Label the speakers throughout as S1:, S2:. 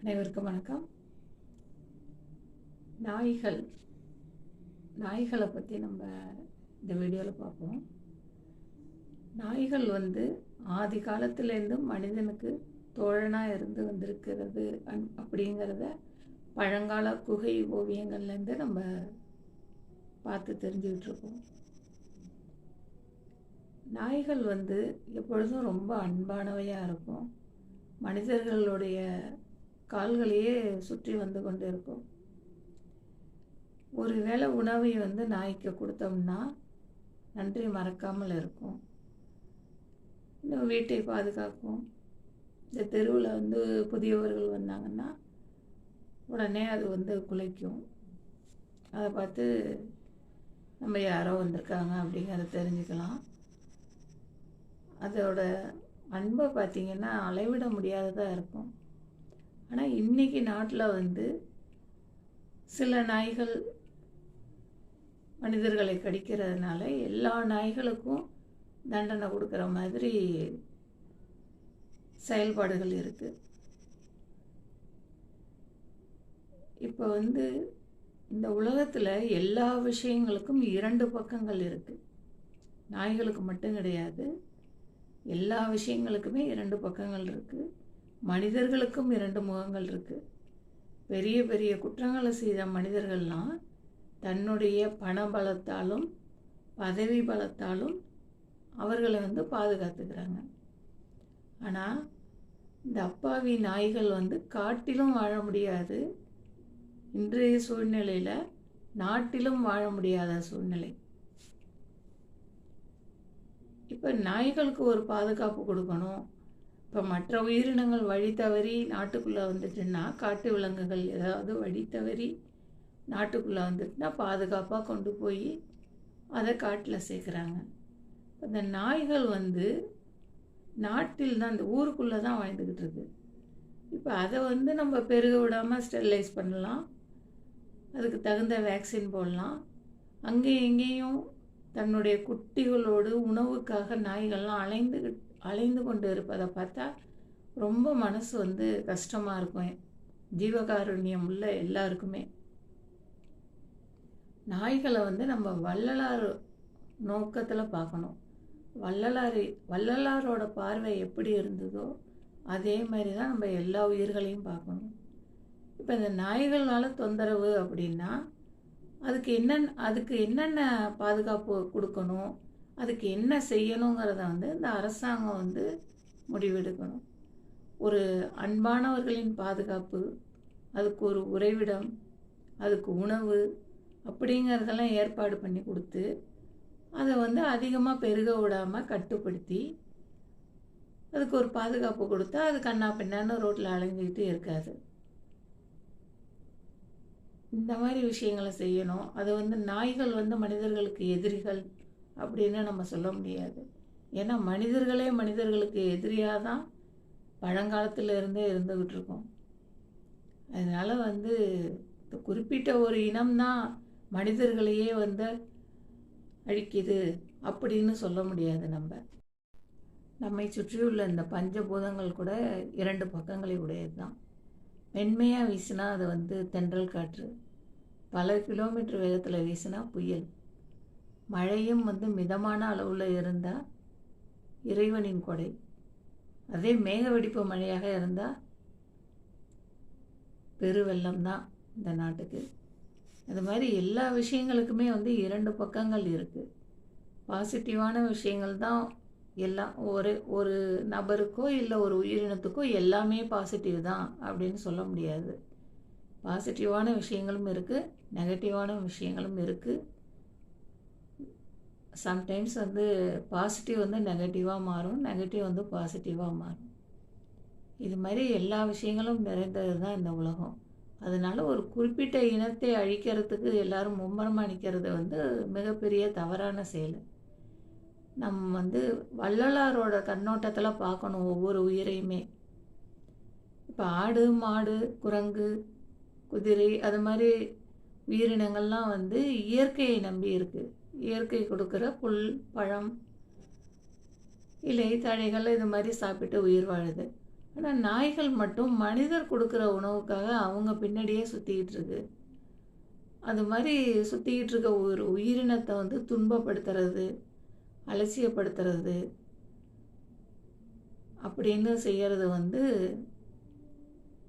S1: அனைவருக்கும் வணக்கம். நாய்கள் நாய்களை பற்றி நம்ம இந்த வீடியோவில் பார்ப்போம். நாய்கள் வந்து ஆதி காலத்துலேருந்து மனிதனுக்கு தோழனாக இருந்து வந்திருக்கிறது அந் அப்படிங்கிறத பழங்கால குகை ஓவியங்கள்லேருந்து நம்ம பார்த்து தெரிஞ்சுக்கிட்டு இருக்கோம் நாய்கள் வந்து எப்பொழுதும் ரொம்ப அன்பானவையாக இருக்கும். மனிதர்களுடைய கால்களையே சுற்றி வந்து கொண்டு இருக்கும் ஒரு வேளை உணவை வந்து நாய்க்கு கொடுத்தோம்னா நன்றி மறக்காமல் இருக்கும். இன்னும் வீட்டை பாதுகாக்கும். இந்த தெருவில் வந்து புதியவர்கள் வந்தாங்கன்னா உடனே அது வந்து குலைக்கும். அதை பார்த்து நம்ம யாரோ வந்திருக்காங்க அப்படிங்கிறத தெரிஞ்சுக்கலாம். அதோட அன்பை பார்த்தீங்கன்னா அளவிட முடியாததாக இருக்கும். ஆனால் இன்னைக்கு நாட்டில் வந்து சில நாய்கள் மனிதர்களை கடிக்கிறதுனால எல்லா நாய்களுக்கும் தண்டனை கொடுக்குற மாதிரி செயல்பாடுகள் இருக்குது இப்போ வந்து இந்த உலகத்தில் எல்லா விஷயங்களுக்கும் இரண்டு பக்கங்கள் இருக்குது நாய்களுக்கு மட்டும் கிடையாது. எல்லா விஷயங்களுக்குமே இரண்டு பக்கங்கள் இருக்குது மனிதர்களுக்கும் இரண்டு முகங்கள் இருக்குது பெரிய பெரிய குற்றங்களை செய்த மனிதர்கள்லாம் தன்னுடைய பண பலத்தாலும் பதவி பலத்தாலும் அவர்களை வந்து பாதுகாத்துக்கிறாங்க. ஆனால் இந்த அப்பாவி நாய்கள் வந்து காட்டிலும் வாழ முடியாது. இன்றைய சூழ்நிலையில் நாட்டிலும் வாழ முடியாத சூழ்நிலை. இப்போ நாய்களுக்கு ஒரு பாதுகாப்பு கொடுக்கணும். இப்போ மற்ற உயிரினங்கள் வழி தவறி நாட்டுக்குள்ளே வந்துட்டுன்னா காட்டு விலங்குகள் ஏதாவது வழி தவறி நாட்டுக்குள்ளே வந்துட்டுனா பாதுகாப்பாக கொண்டு போய் அதை காட்டில் சேர்க்குறாங்க. இந்த நாய்கள் வந்து நாட்டில் தான் இந்த ஊருக்குள்ளே தான் வாழ்ந்துக்கிட்டு இருக்கு. இப்போ அதை வந்து நம்ம பெருக விடாமல் ஸ்டெரிலைஸ் பண்ணலாம். அதுக்கு தகுந்த வேக்சின் போடலாம். அங்கேயும் இங்கேயும் தன்னுடைய குட்டிகளோடு உணவுக்காக நாய்கள்லாம் அலைந்துக்கிட்டு அலைந்து கொண்டு இருப்பதை பார்த்தா ரொம்ப மனசு வந்து கஷ்டமாக இருக்கும். ஜீவகாருண்யம் உள்ள எல்லாருக்குமே. நாய்களை வந்து நம்ம வள்ளலார் நோக்கத்தில் பார்க்கணும். வள்ளலார் வள்ளலாரோட பார்வை எப்படி இருந்ததோ அதே மாதிரி தான் நம்ம எல்லா உயிர்களையும் பார்க்கணும். இப்போ இந்த நாய்களால் தொந்தரவு அப்படின்னா அதுக்கு என்னென்ன அதுக்கு என்னென்ன பாதுகாப்பு கொடுக்கணும்? அதுக்கு என்ன செய்யணுங்கிறத வந்து இந்த அரசாங்கம் வந்து முடிவெடுக்கணும். ஒரு அன்பானவர்களின் பாதுகாப்பு அதுக்கு ஒரு உறைவிடம் அதுக்கு உணவு அப்படிங்கிறதெல்லாம் ஏற்பாடு பண்ணி கொடுத்து அதை வந்து அதிகமாக பெருக விடாமல் கட்டுப்படுத்தி அதுக்கு ஒரு பாதுகாப்பு கொடுத்தா அது கண்ணா பின்னான்னு ரோட்டில் அலைஞ்சிக்கிட்டு இருக்காது. இந்த மாதிரி விஷயங்களை செய்யணும். அது வந்து நாய்கள் வந்து மனிதர்களுக்கு எதிரிகள் அப்படின்னு நம்ம சொல்ல முடியாது. ஏன்னா மனிதர்களே மனிதர்களுக்கு எதிரியாக தான் பழங்காலத்தில் இருந்தே இருந்துக்கிட்டு இருக்கோம் அதனால் வந்து இந்த குறிப்பிட்ட ஒரு இனம்தான் மனிதர்களையே வந்து அழிக்குது அப்படின்னு சொல்ல முடியாது நம்ம. நம்மை சுற்றியுள்ள இந்த பஞ்சபூதங்கள் கூட இரண்டு பக்கங்களை உடையது தான் மென்மையாக வீசினா அது வந்து தென்றல் காற்று. பல கிலோமீட்டர் வேகத்தில் வீசினா புயல். மழையும் வந்து மிதமான அளவில் இருந்தால் இறைவனின் கொடை. அதே மேக வெடிப்பு மழையாக இருந்தால் பெருவெள்ளம் தான் இந்த நாட்டுக்கு. அது மாதிரி எல்லா விஷயங்களுக்குமே வந்து இரண்டு பக்கங்கள் இருக்குது பாசிட்டிவான விஷயங்கள் தான் எல்லாம் ஒரு ஒரு நபருக்கோ இல்லை ஒரு உயிரினத்துக்கோ எல்லாமே பாசிட்டிவ் தான் அப்படின்னு சொல்ல முடியாது. பாசிட்டிவான விஷயங்களும் இருக்குது நெகட்டிவான விஷயங்களும் இருக்குது சம்டைம்ஸ் வந்து பாசிட்டிவ் வந்து நெகட்டிவாக மாறும் நெகட்டிவ் வந்து பாசிட்டிவாக மாறும். இது மாதிரி எல்லா விஷயங்களும் நிறைந்தது தான் இந்த உலகம். அதனால் ஒரு குறிப்பிட்ட இனத்தை அழிக்கிறதுக்கு எல்லாரும் மும்மரமாக நிற்கிறது வந்து மிகப்பெரிய தவறான செயல். நம்ம வந்து வள்ளலாரோட கண்ணோட்டத்தில் பார்க்கணும் ஒவ்வொரு உயிரையுமே. இப்போ ஆடு மாடு குரங்கு குதிரை அது மாதிரி உயிரினங்கள்லாம் வந்து இயற்கையை நம்பி இருக்குது இயற்கை கொடுக்குற புல் பழம் இலை தழைகள் இது மாதிரி சாப்பிட்டு உயிர் வாழுது. ஆனால் நாய்கள் மட்டும் மனிதர் கொடுக்குற உணவுக்காக அவங்க பின்னாடியே சுற்றிக்கிட்டு இருக்கு. அது மாதிரி சுற்றிக்கிட்டு இருக்க ஒரு உயிரினத்தை வந்து துன்பப்படுத்துறது அலட்சியப்படுத்துறது அப்படின்னு செய்கிறது வந்து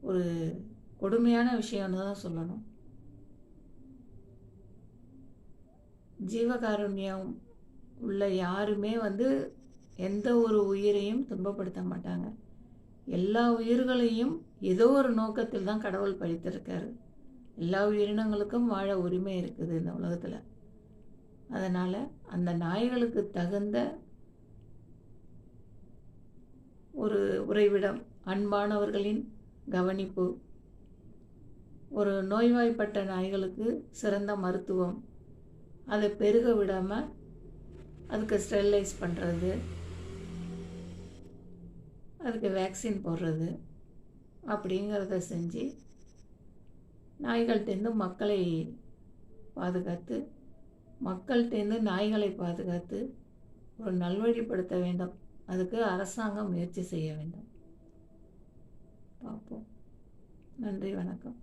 S1: ஒரு கொடுமையான விஷயம்னு தான் சொல்லணும். ஜீவகாருண்யம் உள்ள யாருமே வந்து எந்த ஒரு உயிரையும் துன்பப்படுத்த மாட்டாங்க. எல்லா உயிர்களையும் ஏதோ ஒரு நோக்கத்தில் தான் கடவுள் படித்திருக்காரு எல்லா உயிரினங்களுக்கும் வாழ உரிமை இருக்குது இந்த உலகத்தில். அதனால் அந்த நாய்களுக்கு தகுந்த ஒரு உறைவிடம் அன்பானவர்களின் கவனிப்பு ஒரு நோய்வாய்ப்பட்ட நாய்களுக்கு சிறந்த மருத்துவம் அதை பெருக விடாமல் அதுக்கு ஸ்டெரிலைஸ் பண்ணுறது அதுக்கு வேக்சின் போடுறது அப்படிங்கிறத செஞ்சு நாய்கள்கிட்டேருந்து மக்களை பாதுகாத்து மக்கள்கிட்டேருந்து நாய்களை பாதுகாத்து ஒரு நல்வழிப்படுத்த வேண்டும். அதுக்கு அரசாங்கம் முயற்சி செய்ய வேண்டும். பார்ப்போம். நன்றி வணக்கம்.